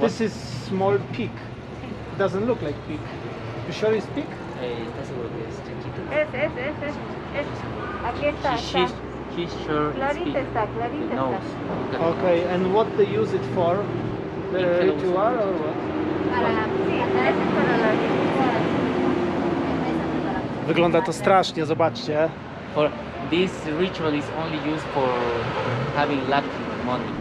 This is small pig. Doesn't look like pig. You sure it's pig? Eh, ¿Estás seguro que es chanchito? Es, es, es, es, es. Aquí está, She- está. she's, she's sure it's Clarita está, clarita está. Okay, and what they use it for? The ritual or what? Para, sí, para la ritual. Wygląda to strasznie, zobaczcie. For this ritual is only used for having lucky money.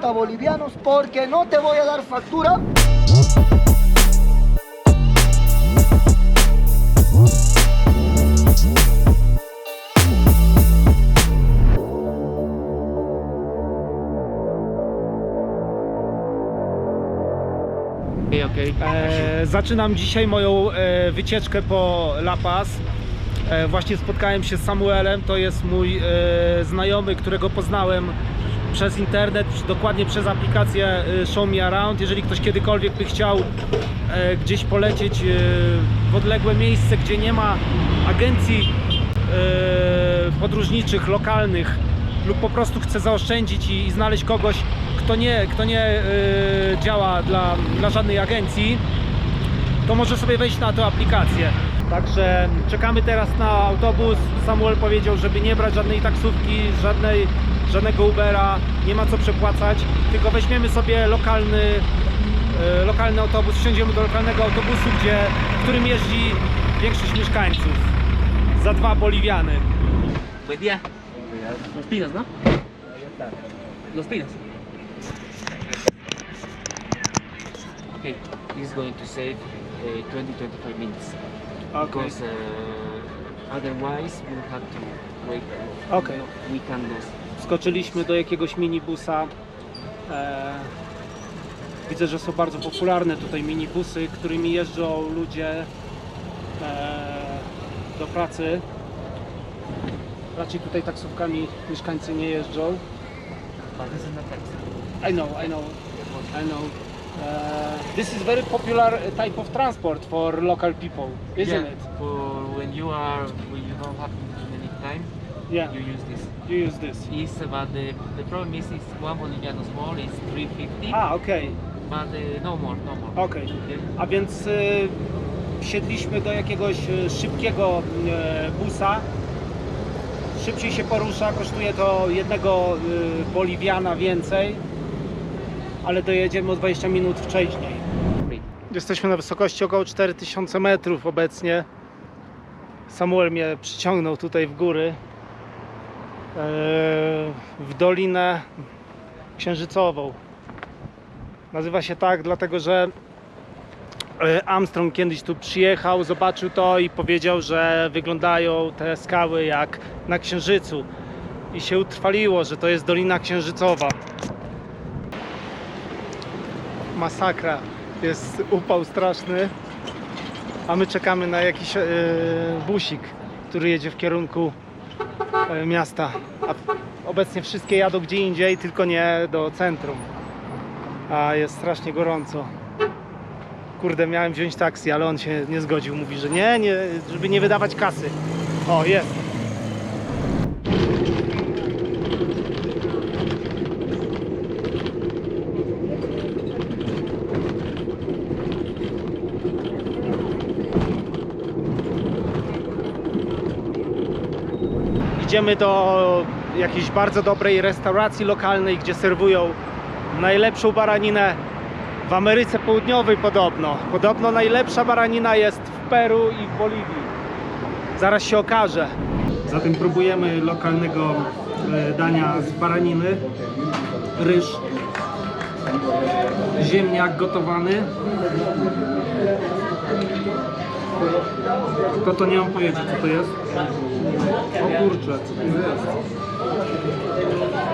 $80 bolivianos porque no te voy a dar factura. Okay, okay. E, zaczynam dzisiaj moją e, wycieczkę po La Paz. E, właśnie spotkałem się z Samuelem, to jest mój e, znajomy, którego poznałem przez internet, dokładnie przez aplikację e, Show Me Around. Jeżeli ktoś kiedykolwiek by chciał e, gdzieś polecieć e, w odległe miejsce, gdzie nie ma agencji podróżniczych, lokalnych lub po prostu chce zaoszczędzić i, znaleźć kogoś, kto nie, kto nie działa dla, dla żadnej agencji, to może sobie wejść na tę aplikację. Także czekamy teraz na autobus. Samuel powiedział, żeby nie brać żadnej taksówki, żadnej, żadnego Ubera, nie ma co przepłacać, tylko weźmiemy sobie lokalny, e, lokalny autobus, wsiądziemy do lokalnego autobusu, gdzie, w którym jeździ większość mieszkańców. Za dwa boliwiany. Buen día. Los pinos, ¿no? Los pinos. Okay, this is going to save uh, 20-25 minutes because uh, otherwise we'll have to wait. Okej. We can lose. Skoczyliśmy do jakiegoś minibusa. E, widzę, że są bardzo popularne tutaj minibusy, którymi jeżdżą ludzie e, do pracy. Raczej tutaj taksówkami mieszkańcy nie jeżdżą. Is not taxi. I know, I know, I know. Uh, this is very popular type of transport for local people, isn't yeah, it? For when you are when you don't have many time, Yeah, you use this. you use this. Is but the, the problem is it's one boliviano small is 350, A, okej, but uh, no more, no more. okej. Okay? A więc y, wsiedliśmy do jakiegoś y, szybkiego y, busa. Szybciej się porusza, kosztuje to jednego y, boliwiana więcej, ale dojedziemy o 20 minut wcześniej. Free. Jesteśmy na wysokości około 4000 metrów obecnie. Samuel mnie przyciągnął tutaj w góry. E, W Dolinę Księżycową. Nazywa się tak, dlatego że e, Armstrong kiedyś tu przyjechał, zobaczył to i powiedział, że wyglądają te skały jak na Księżycu. I się utrwaliło, że to jest Dolina Księżycowa. Masakra. Jest upał straszny, a my czekamy na jakiś e, busik, który jedzie w kierunku miasta. A obecnie wszystkie jadą gdzie indziej, tylko nie do centrum. A jest strasznie gorąco. Kurde, miałem wziąć taksi, ale on się nie zgodził. Mówi, że nie, nie żeby nie wydawać kasy. O, jest. Idziemy do jakiejś bardzo dobrej restauracji lokalnej, gdzie serwują najlepszą baraninę w Ameryce Południowej podobno. Podobno najlepsza baranina jest w Peru i w Boliwii. Zaraz się okaże. Zatem próbujemy lokalnego e, dania z baraniny. Ryż. Ziemniak gotowany. Tylko to nie mam pojęcia co to jest. O kurczę, co to jest?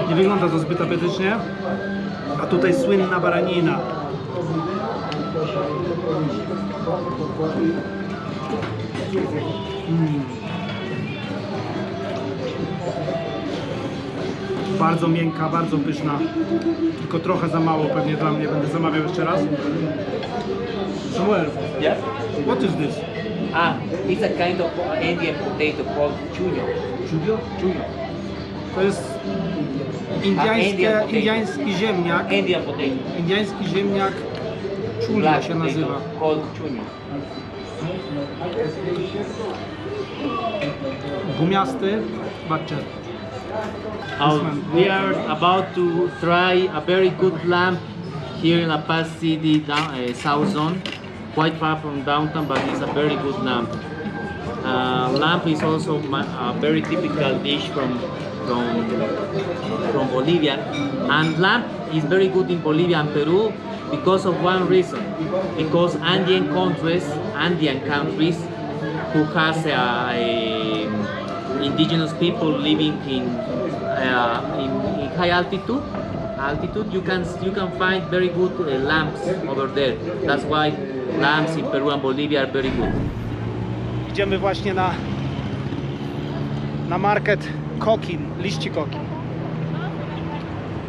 Nie wygląda to zbyt apetycznie. A tutaj słynna baranina. Bardzo miękka, bardzo pyszna. Tylko trochę za mało pewnie dla mnie. Będę zamawiał jeszcze raz. Samuel, what is this? Ah, it's a kind of Indian potato called chuño. Chubio? Chuño. To jest A, indiańskie, Indian potato. indiański ziemniak. Indian potato. Indiański ziemniak czulio Black się potato nazywa. called chuño. Gumiasty. Zobaczcie. Uh, we are about to try a very good lamp here in La Paz City, down, uh, South Zone, quite far from downtown, but it's a very good lamp. Uh, is also a very typical dish from from from Bolivia, and lamp is very good in Bolivia and Peru because of one reason, because Andean countries, Andean countries, who has uh, a, indigenous people living in, uh, in, in high altitude altitude you can you can find very good uh, lamps over there that's why lamps in Peru and Bolivia are very good Idziemy właśnie na na market kokin, liści kokin.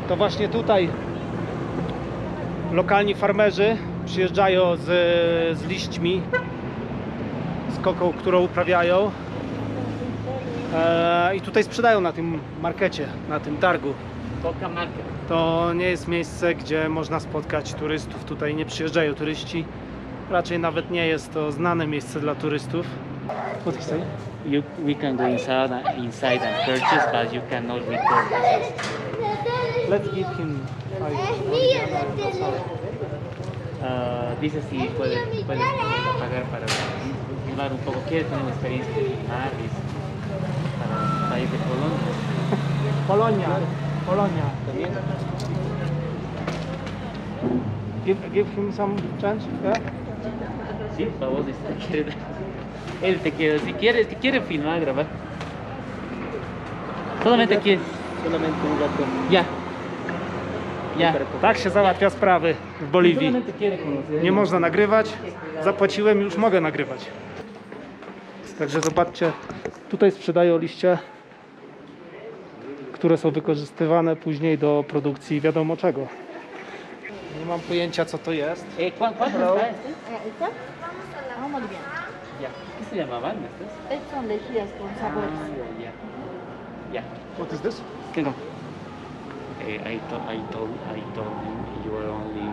To właśnie tutaj lokalni farmerzy przyjeżdżają z, z liśćmi, z koką, którą uprawiają e, i tutaj sprzedają na tym markecie, na tym targu. Market To nie jest miejsce, gdzie można spotkać turystów. Tutaj nie przyjeżdżają turyści. Raczej nawet nie jest to znane miejsce dla turystów. What do you say? you, we can go inside and, inside and purchase but you cannot record Let's give him uh, dice si puede, puede pagar para filmar un poco quiere tener una experiencia de filmar dice, para el país de Colombia Polonia. Polonia. Give, give him some chance. Yeah? Sí, favor, dice, te quiere, él te quiere, si quiere, si quiere filmar, grabar. Solamente quiere. Solamente un gato. Ya. Ya. Tak się załatwia sprawy w Boliwii. Nie można nagrywać. Zapłaciłem, już mogę nagrywać. Także zobaczcie, tutaj sprzedają liście, które są wykorzystywane później do produkcji wiadomo czego. Nie mam pojęcia co to jest. Eh, ¿cuán- ¿Cuánto está este? ¿Esta? Vamos boliviano. Ya. ¿Qué se llamaban estos? Estas son legidas con sabores. Ya. Ya. What is this? ¿Qué no? Eh, I, to, I, told, I told him you are only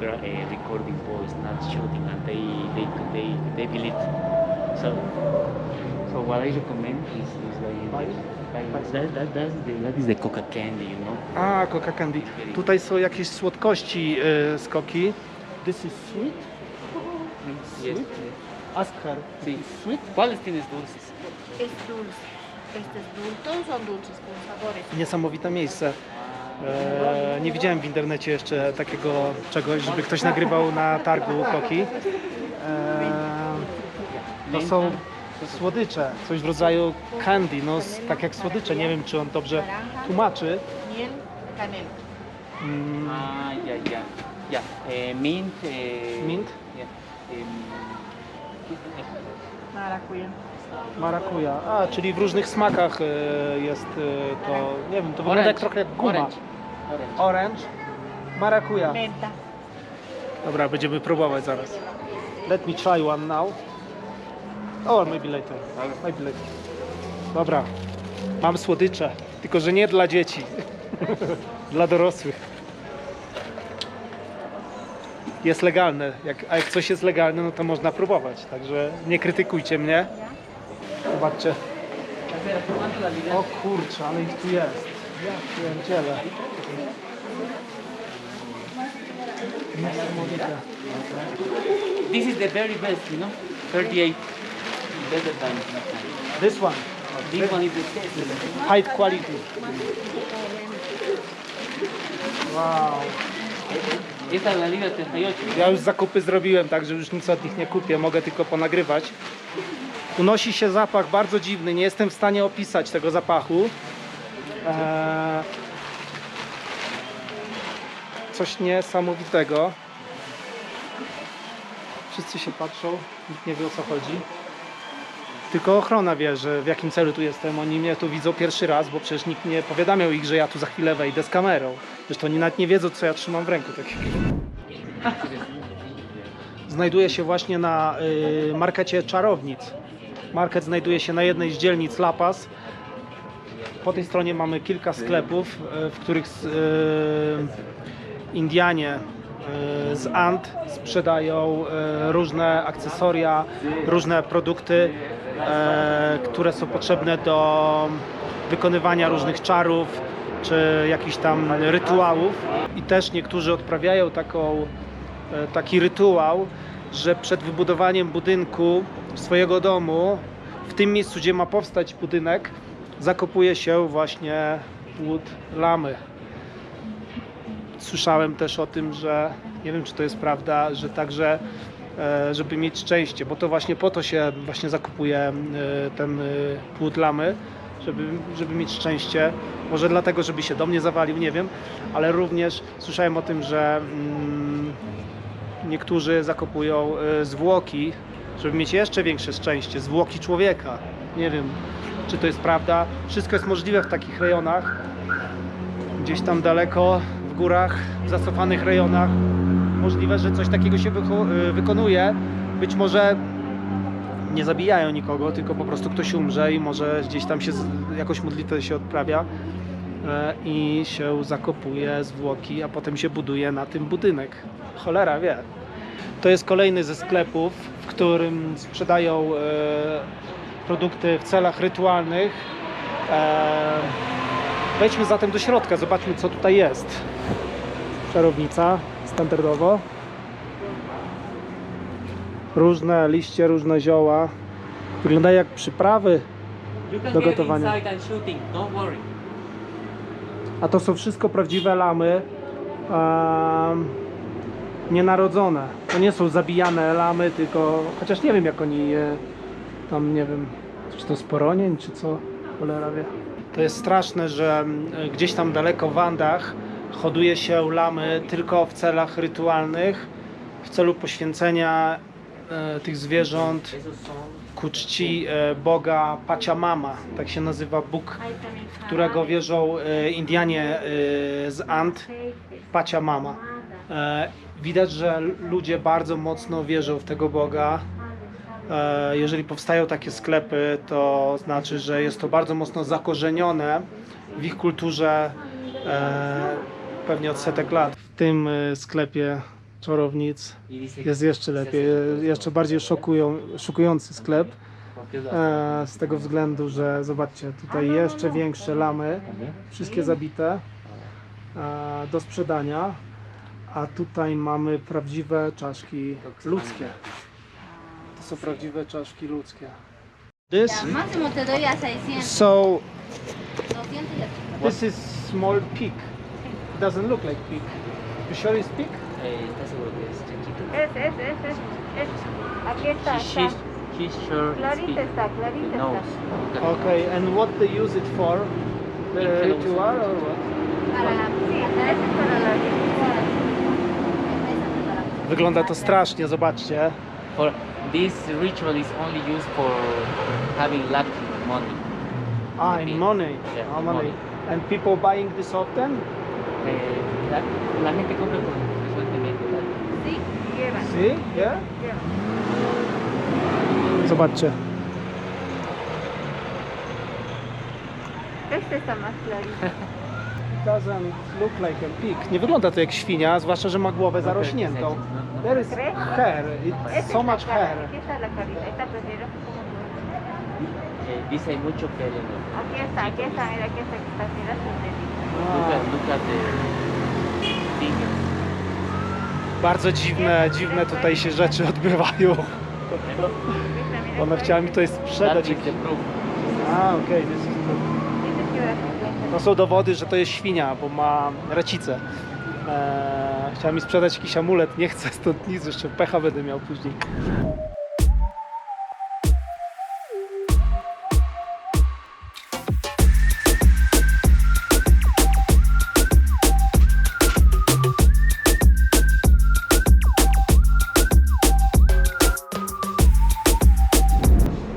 gra- uh, recording voice, not shooting, and they they they they believe. So, so what I recommend is is like, like that, that that's the that is the coca candy, you know. A, coca candy. Tutaj są jakieś słodkości y, z koki. This is sweet? Yes. Sweet? Ask her. Sí. Sweet. ¿Cuáles tienes dulces? Es dulce. Este es dulce. Son dulces con sabores. Niesamowite miejsce. E, nie widziałem w internecie jeszcze takiego czegoś, żeby ktoś nagrywał na targu koki. E, to są słodycze, coś w rodzaju candy, no tak jak słodycze. Nie wiem, czy on dobrze tłumaczy. Miel, canela. Mm, Ah, ya, ya, ya. Eh, mint. Eh, Mint? Ya. Em, Maracuya. marakuja. A, czyli w różnych smakach e, jest e, to, nie wiem, to wygląda jak trochę jak guma. Orange. Orange. Orange. Marakuja. Menta. Dobra, będziemy próbować zaraz. Let me try one now. Or maybe later. Maybe later. Dobra. Mam słodycze, tylko że nie dla dzieci. dla dorosłych. Jest legalne. Jak, a jak coś jest legalne, no to można próbować. Także nie krytykujcie mnie. Zobaczcie. O kurczę, ale ich tu jest. Ja. This is the very best, you know. 38. Better than This one. this one is the. High quality. Wow. 38. Ja już zakupy zrobiłem, także już nic od nich nie kupię, mogę tylko ponagrywać. Unosi się zapach bardzo dziwny, nie jestem w stanie opisać tego zapachu. Eee, coś niesamowitego. Wszyscy się patrzą, nikt nie wie o co chodzi. Tylko ochrona wie, że w jakim celu tu jestem. Oni mnie tu widzą pierwszy raz, bo przecież nikt nie powiadamiał ich, że ja tu za chwilę wejdę z kamerą. Zresztą oni nawet nie wiedzą, co ja trzymam w ręku. takiego. Znajduje się właśnie na y, markecie Czarownic. Market znajduje się na jednej z dzielnic La Paz. Po tej stronie mamy kilka sklepów, y, w których y, Indianie z Ant sprzedają y, różne akcesoria, różne produkty, y, które są potrzebne do wykonywania różnych czarów czy jakichś tam rytuałów. I też niektórzy odprawiają taką, e, taki rytuał, że przed wybudowaniem budynku swojego domu, w tym miejscu, gdzie ma powstać budynek, zakopuje się właśnie płód lamy. Słyszałem też o tym, że nie wiem, czy to jest prawda, że także e, żeby mieć szczęście, bo to właśnie po to się właśnie zakupuje e, ten e, płód lamy, żeby, żeby mieć szczęście. Może dlatego, żeby się dom nie zawalił, nie wiem, ale również słyszałem o tym, że mm, niektórzy zakopują e, zwłoki, żeby mieć jeszcze większe szczęście, zwłoki człowieka. Nie wiem, czy to jest prawda. Wszystko jest możliwe w takich rejonach. Gdzieś tam daleko górach, w zacofanych rejonach. Możliwe, że coś takiego się y, wykonuje. Być może nie zabijają nikogo, tylko po prostu ktoś umrze i może gdzieś tam się jakąś modlitwę się odprawia e, i się zakopuje zwłoki, a potem się buduje na tym budynek. Cholera wie. To jest kolejny ze sklepów, w którym sprzedają e, produkty w celach rytualnych. Wejdźmy zatem do środka, zobaczmy co tutaj jest. Czarownica standardowo. Różne liście, różne zioła. Wyglądają jak przyprawy, Do gotowania. a to są wszystko prawdziwe lamy. em, nienarodzone. To nie są zabijane lamy, tylko chociaż nie wiem jak oni je tam nie wiem, czy to sporonień, czy co, cholera wie. To jest straszne, że mm, gdzieś tam daleko w Andach hoduje się lamy tylko w celach rytualnych, w celu poświęcenia e, tych zwierząt ku czci e, Boga Pachamama, tak się nazywa Bóg, w którego wierzą e, Indianie e, z Ant, Pachamama. E, Widać, że ludzie bardzo mocno wierzą w tego Boga. E, Jeżeli powstają takie sklepy, to znaczy, że jest to bardzo mocno zakorzenione w ich kulturze e, pewnie od setek lat. W tym e, sklepie czarownic jest jeszcze lepiej, jeszcze bardziej szokują, szokujący sklep. Z tego względu, że zobaczcie, tutaj jeszcze większe lamy, wszystkie zabite do sprzedania, a tutaj mamy prawdziwe czaszki ludzkie. To są prawdziwe czaszki ludzkie. This, Máximo te doy a 600. so 200 y así. this is small pig. It doesn't look like pig. You sure it's pig? Eh, ¿Estás seguro que es chanchito? Es, es, es, es, es. Aquí está, She- está. She's, she's sure it's Clarita pig. está, clarita No. está. Okay, and what they use it for? The hello. ritual or what? Para la Sí, ese es para la Wygląda to strasznie, zobaczcie. For this ritual is only used for having lucky money. Ah, in money. Yeah, Ah, in money. money. And people buying this often? Eh, la, la gente compra con frecuentemente. Sí. lleva. See? Yeah? lleva. Zobaczcie. Este está más. It doesn't look like a pig. Nie wygląda to jak świnia, zwłaszcza, że ma głowę zarośniętą. There is hair. It's so es much hair. Aquí está la carita. Esta prefiero como Eh, dice hay mucho pelo. ¿no? Aquí está, aquí está, mira, aquí está, aquí está. Mira sus deditos. The fingers. bardzo dziwne, dziwne tutaj się rzeczy odbywają. Ona chciała mi tutaj sprzedać. proof. A, okej, que ser To są dowody, że to jest świnia, bo ma racicę. Eee, chciała mi sprzedać jakiś amulet, nie chcę stąd nic, jeszcze pecha będę miał później.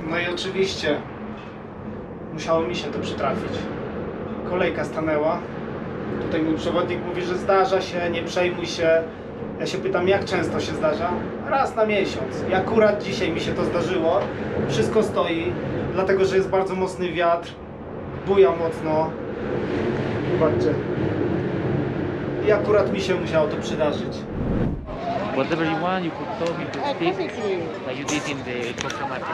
No i oczywiście musiało mi się to przytrafić. Kolejka stanęła. Tutaj mój przewodnik mówi, że zdarza się, nie przejmuj się. Ja się pytam, jak często się zdarza? Raz na miesiąc. I akurat dzisiaj mi się to zdarzyło. Wszystko stoi, dlatego że jest bardzo mocny wiatr. Buja mocno. Zobaczcie. I akurat mi się musiało to przydarzyć. Whatever you want, you could talk, you could speak, like you did in the Costa market.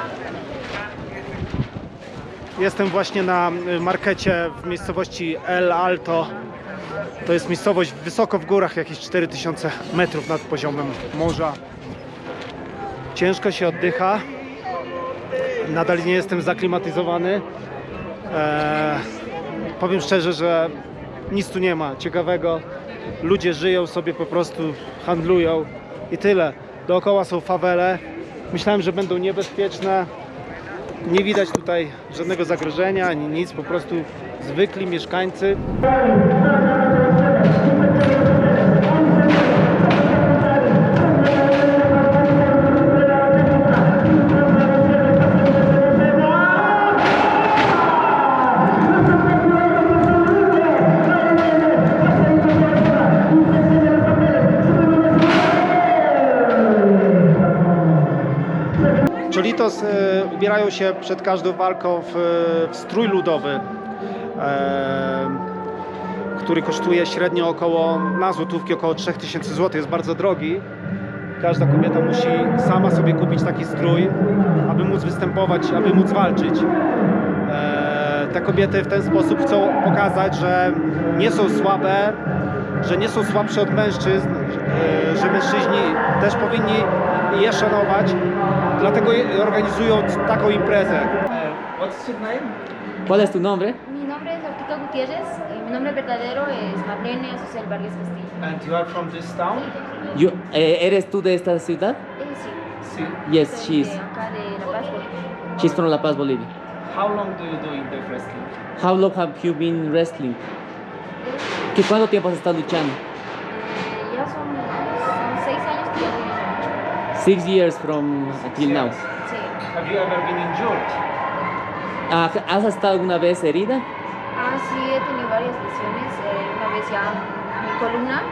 Jestem właśnie na markecie w miejscowości El Alto. To jest miejscowość wysoko w górach, jakieś 4000 metrów nad poziomem morza. Ciężko się oddycha. Nadal nie jestem zaklimatyzowany. Eee, powiem szczerze, że nic tu nie ma ciekawego. Ludzie żyją sobie po prostu, handlują i tyle. Dookoła są fawele. Myślałem, że będą niebezpieczne. Nie widać tutaj żadnego zagrożenia ani nic, po prostu zwykli mieszkańcy. E, ubierają się przed każdą walką w, w strój ludowy, e, który kosztuje średnio około, na złotówki około 3000 zł, jest bardzo drogi. Każda kobieta musi sama sobie kupić taki strój, aby móc występować, aby móc walczyć. E, te kobiety w ten sposób chcą pokazać, że nie są słabe, że nie są słabsze od mężczyzn, że mężczyźni też powinni je szanować. Dlatego organizują taką imprezę. What's your name? ¿Cuál es tu nombre? Mi nombre es Ortica Gutiérrez y mi nombre verdadero es Marlene Susel Vargas Castillo. And you are from this town? Yo, eh, ¿Eres tú de esta ciudad? Eh, sí, Sí. Yes, soy she's. de acá de La Paz, Bolivia. She's from La Paz, Bolivia. How long do you do in the wrestling? How long have you been wrestling? ¿Qué cuánto tiempo has estado luchando? Eh, ya son Six years from until now. Sí. Have you ever been injured? Ah, ¿Has estado alguna vez herida? Ah, sí, he tenido varias lesiones. Eh, una vez ya mi columna,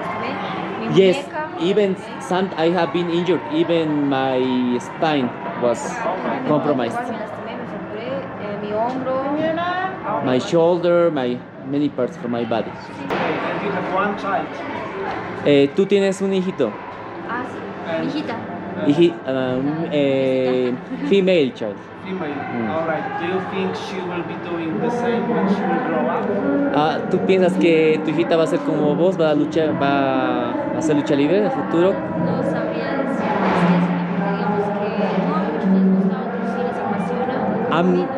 lastimé. Mi Yes, muñeca. even me some I have been injured. Even my spine was compromised. Igual me lastimé, me fracturé eh, mi hombro. My shoulder, my many parts from my body. And you have one child. Eh, ¿Tú tienes un hijito? Ah, sí, hijita. Hiji- um, eh, female child. Female. Mm. All right. Do you think she will be doing the same when she will grow up? Ah, ¿Tú piensas que tu hijita va a ser como vos? ¿Va a luchar, va a hacer lucha libre en el futuro? No sabría decir si es una digamos que no les gusta, les apasiona. I'm,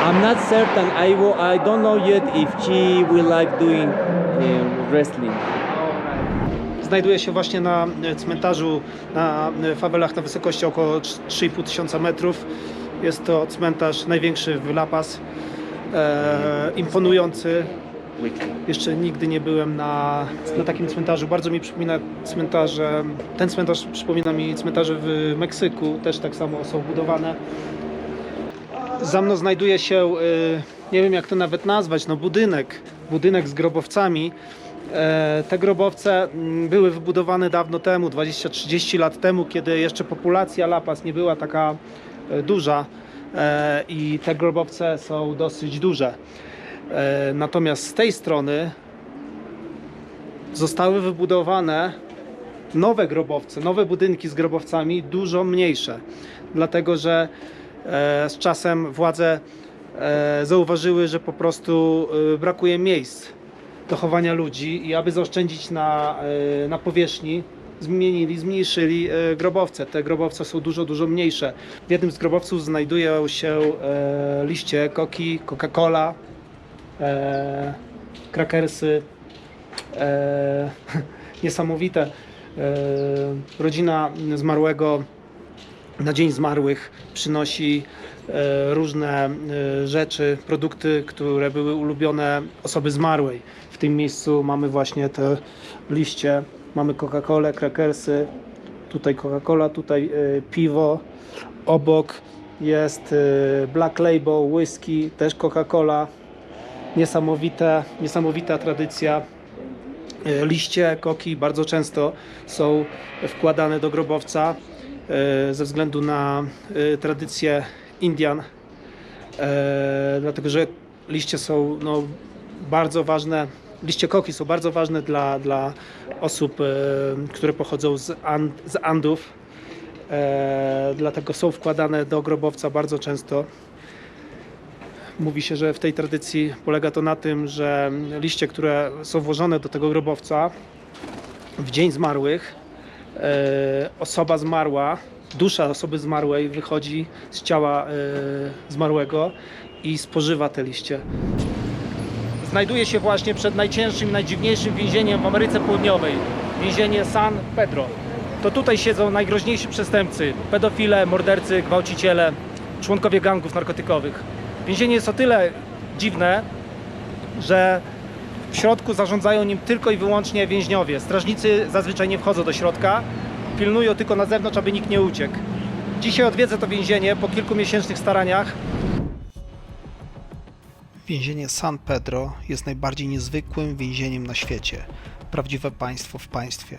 I'm not certain. I, wo- I don't know yet if she will like doing eh, wrestling. Znajduje się właśnie na e, cmentarzu na e, fawelach na wysokości około 3,5 tysiąca metrów. Jest to cmentarz największy w La Paz. E, imponujący. Jeszcze nigdy nie byłem na, na takim cmentarzu. Bardzo mi przypomina cmentarze. Ten cmentarz przypomina mi cmentarze w Meksyku. Też tak samo są budowane. Za mną znajduje się, y, nie wiem jak to nawet nazwać, no budynek, budynek z grobowcami. E, Te grobowce mm, były wybudowane dawno temu, 20-30 lat temu, kiedy jeszcze populacja La Paz nie była taka e, duża e, i te grobowce są dosyć duże. Natomiast z tej strony zostały wybudowane nowe grobowce, nowe budynki z grobowcami, dużo mniejsze, dlatego że z czasem władze zauważyły, że po prostu brakuje miejsc do chowania ludzi i aby zaoszczędzić na, e, na powierzchni, zmienili, zmniejszyli e, grobowce. Te grobowce są dużo, dużo mniejsze. W jednym z grobowców znajdują się e, liście koki, Coca-Cola, krakersy, niesamowite. Rodzina zmarłego na Dzień Zmarłych przynosi różne rzeczy, produkty, które były ulubione osoby zmarłej. Tym miejscu mamy właśnie te liście, mamy Coca-Colę, krakersy, tutaj Coca-Cola, tutaj e, piwo, obok jest y, Black Label, whisky, też Coca-Cola. Niesamowite, niesamowita tradycja. Y, Liście koki bardzo często są wkładane do grobowca y, ze względu na y, tradycję Indian, y, dlatego że liście są no, bardzo ważne. Liście koki są bardzo ważne dla, dla osób, y, które pochodzą z, And, z Andów. E, dlatego są wkładane do grobowca bardzo często. Mówi się, że w tej tradycji polega to na tym, że liście, które są włożone do tego grobowca w dzień zmarłych, e, osoba zmarła, dusza osoby zmarłej wychodzi z ciała e, zmarłego i spożywa te liście. Znajduje się właśnie przed najcięższym najdziwniejszym więzieniem w Ameryce Południowej. Więzienie San Pedro. To tutaj siedzą najgroźniejsi przestępcy, pedofile, mordercy, gwałciciele, członkowie gangów narkotykowych. Więzienie jest o tyle dziwne, że w środku zarządzają nim tylko i wyłącznie więźniowie. Strażnicy zazwyczaj nie wchodzą do środka, pilnują tylko na zewnątrz, aby nikt nie uciekł. Dzisiaj odwiedzę to więzienie po kilkumiesięcznych staraniach. Więzienie San Pedro jest najbardziej niezwykłym więzieniem na świecie. Prawdziwe państwo w państwie.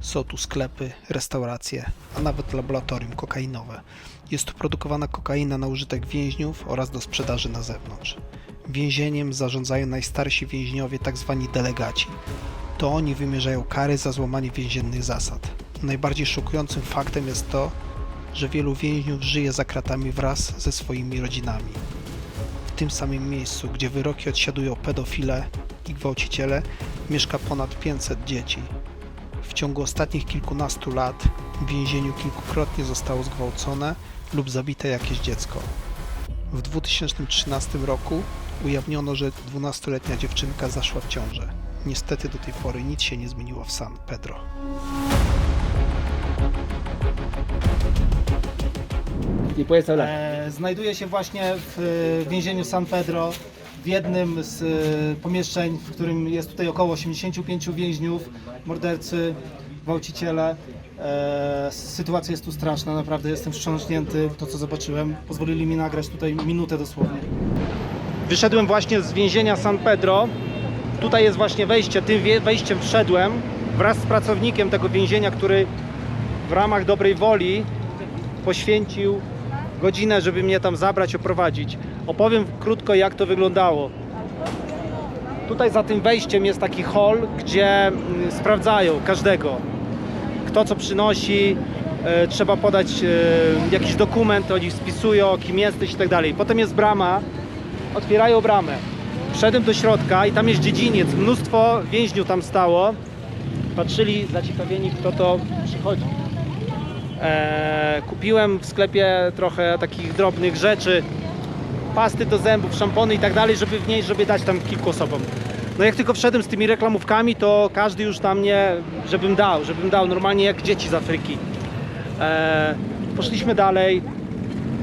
Są tu sklepy, restauracje, a nawet laboratorium kokainowe. Jest tu produkowana kokaina na użytek więźniów oraz do sprzedaży na zewnątrz. Więzieniem zarządzają najstarsi więźniowie, tzw. delegaci. To oni wymierzają kary za złamanie więziennych zasad. Najbardziej szokującym faktem jest to, że wielu więźniów żyje za kratami wraz ze swoimi rodzinami. W tym samym miejscu, gdzie wyroki odsiadują pedofile i gwałciciele, mieszka ponad 500 dzieci. W ciągu ostatnich kilkunastu lat w więzieniu kilkukrotnie zostało zgwałcone lub zabite jakieś dziecko. W 2013 roku ujawniono, że 12-letnia dziewczynka zaszła w ciążę. Niestety do tej pory nic się nie zmieniło w San Pedro. E, znajduje się właśnie w e, więzieniu San Pedro, w jednym z e, pomieszczeń, w którym jest tutaj około 85 więźniów, mordercy, gwałciciele. E, sytuacja jest tu straszna, naprawdę jestem wstrząśnięty to co zobaczyłem. Pozwolili mi nagrać tutaj minutę dosłownie. Wyszedłem właśnie z więzienia San Pedro. Tutaj jest właśnie wejście, tym wie- wejściem wszedłem wraz z pracownikiem tego więzienia, który w ramach dobrej woli poświęcił godzinę, żeby mnie tam zabrać, oprowadzić. Opowiem krótko, jak to wyglądało. Tutaj za tym wejściem jest taki hall, gdzie mm, sprawdzają każdego. Kto co przynosi, e, trzeba podać e, jakiś dokument, oni spisują, kim jesteś i tak dalej. Potem jest brama, otwierają bramę. Wszedłem do środka i tam jest dziedziniec, mnóstwo więźniów tam stało. Patrzyli zaciekawieni, kto to przychodzi. E, kupiłem w sklepie trochę takich drobnych rzeczy, pasty do zębów, szampony i tak dalej, żeby w niej, żeby dać tam kilku osobom. No jak tylko wszedłem z tymi reklamówkami, to każdy już tam mnie, żebym dał, żebym dał, normalnie jak dzieci z Afryki. E, poszliśmy dalej,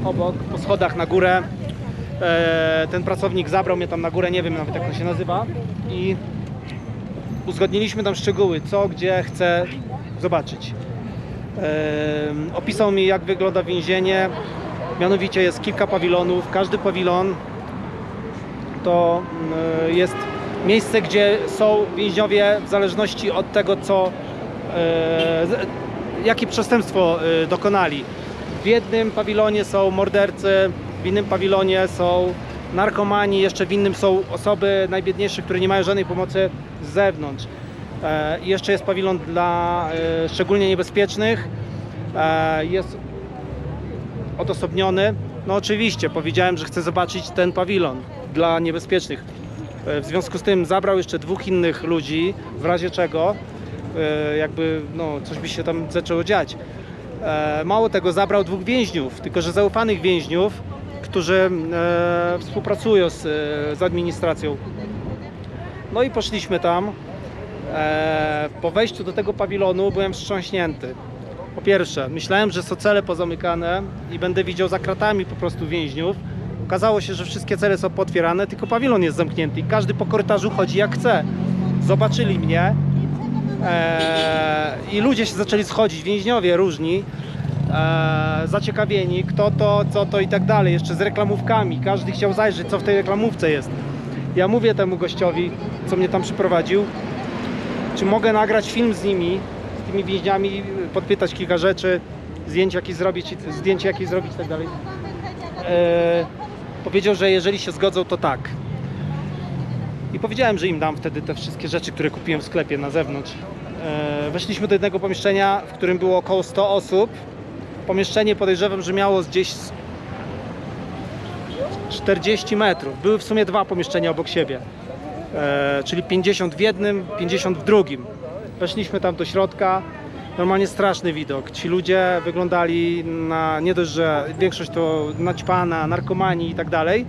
obok, po schodach na górę. E, ten pracownik zabrał mnie tam na górę, nie wiem nawet jak on się nazywa i uzgodniliśmy tam szczegóły, co, gdzie chcę zobaczyć. Opisał mi jak wygląda więzienie. Mianowicie jest kilka pawilonów. Każdy pawilon to mm, jest miejsce, gdzie są więźniowie w zależności od tego, co, e, jakie przestępstwo e, dokonali. W jednym pawilonie są mordercy, w innym pawilonie są narkomani, jeszcze w innym są osoby najbiedniejsze, które nie mają żadnej pomocy z zewnątrz. E, i jeszcze jest pawilon dla e, szczególnie niebezpiecznych. E, jest odosobniony. No oczywiście, powiedziałem, że chcę zobaczyć ten pawilon dla niebezpiecznych. W związku z tym zabrał jeszcze dwóch innych ludzi, w razie czego jakby no, coś by się tam zaczęło dziać. Mało tego, zabrał dwóch więźniów, tylko że zaufanych więźniów, którzy współpracują z administracją. No i poszliśmy tam. E, po wejściu do tego pawilonu byłem wstrząśnięty. Po pierwsze, myślałem, że są cele pozamykane i będę widział za kratami po prostu więźniów. Okazało się, że wszystkie cele są potwierane, tylko pawilon jest zamknięty i każdy po korytarzu chodzi jak chce. Zobaczyli mnie e, i ludzie się zaczęli schodzić, więźniowie różni. e, zaciekawieni, kto to, co to i tak dalej, jeszcze z reklamówkami. Każdy chciał zajrzeć, co w tej reklamówce jest. Ja mówię temu gościowi, co mnie tam przyprowadził, czy mogę nagrać film z nimi, z tymi więźniami, podpytać kilka rzeczy, zrobić, zdjęcie jakieś zrobić i tak dalej. E, powiedział, że jeżeli się zgodzą, to tak. I powiedziałem, że im dam wtedy te wszystkie rzeczy, które kupiłem w sklepie na zewnątrz. E, weszliśmy do jednego pomieszczenia, w którym było około 100 osób. Pomieszczenie podejrzewam, że miało gdzieś z 40 metrów. Były w sumie dwa pomieszczenia obok siebie. E, czyli 50 w jednym, 50 w drugim. Weszliśmy tam do środka. Normalnie straszny widok. Ci ludzie wyglądali na nie dość, że większość to naćpana, narkomani i tak dalej.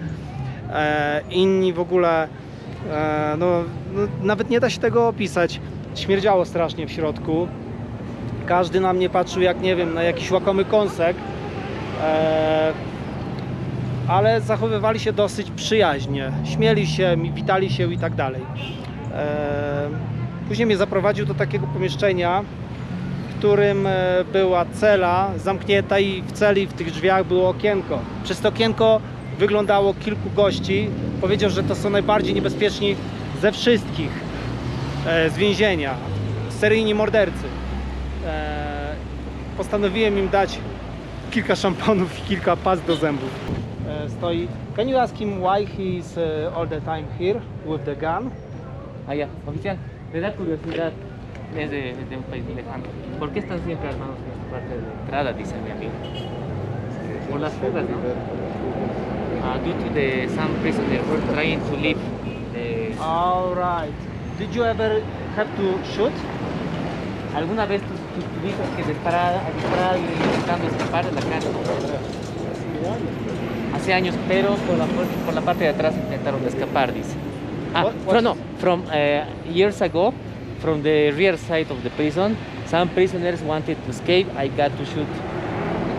E, inni w ogóle e, no, no, nawet nie da się tego opisać. Śmierdziało strasznie w środku. Każdy na mnie patrzył jak nie wiem, na jakiś łakomy kąsek. Ale zachowywali się dosyć przyjaźnie. Śmieli się, witali się i tak dalej. E, Później mnie zaprowadził do takiego pomieszczenia, w którym e, była cela zamknięta i w celi w tych drzwiach było okienko. Przez to okienko wyglądało kilku gości. Powiedział, że to są najbardziej niebezpieczni ze wszystkich e, z więzienia. Seryjni mordercy. Postanowiłem im dać kilka szamponów i kilka pas do zębów. E, Stoi. Can you ask him why he is uh, all the time here with the gun? Ah, ya, oficial, me da curiosidad desde, desde un país lejano. ¿Por qué están siempre armados en esta parte de la entrada, dice mi amigo? Por las fugas, ¿no? Ah, due to the some prisoners were trying to leave the... All right. Did you ever have to shoot? ¿Alguna vez tú, tú tuviste que disparar, disparar y intentando escapar de la cárcel? Hace años, pero por la, por la parte de atrás intentaron escapar, dice. Ah, What- from, no, from uh, years ago, from the rear side of the prison, some prisoners wanted to escape. I got to shoot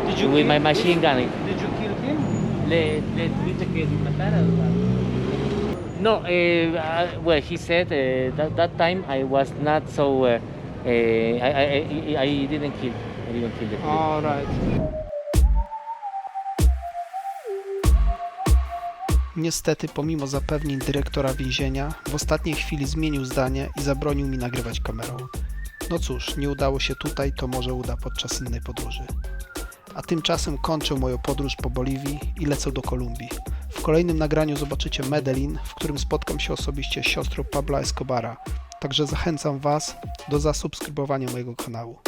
Did you with my machine gun. Did you kill him? Le, le tuviste que matar. No, uh, well, he said uh, that, that time I was not so... Uh, uh, I, I, I, I didn't kill. I didn't kill the. All right. Niestety, pomimo zapewnień dyrektora więzienia, w ostatniej chwili zmienił zdanie i zabronił mi nagrywać kamerą. No cóż, nie udało się tutaj, to może uda podczas innej podróży. A tymczasem kończę moją podróż po Boliwii i lecę do Kolumbii. W kolejnym nagraniu zobaczycie Medellin, w którym spotkam się osobiście z siostrą Pabla Escobara. Także zachęcam Was do zasubskrybowania mojego kanału.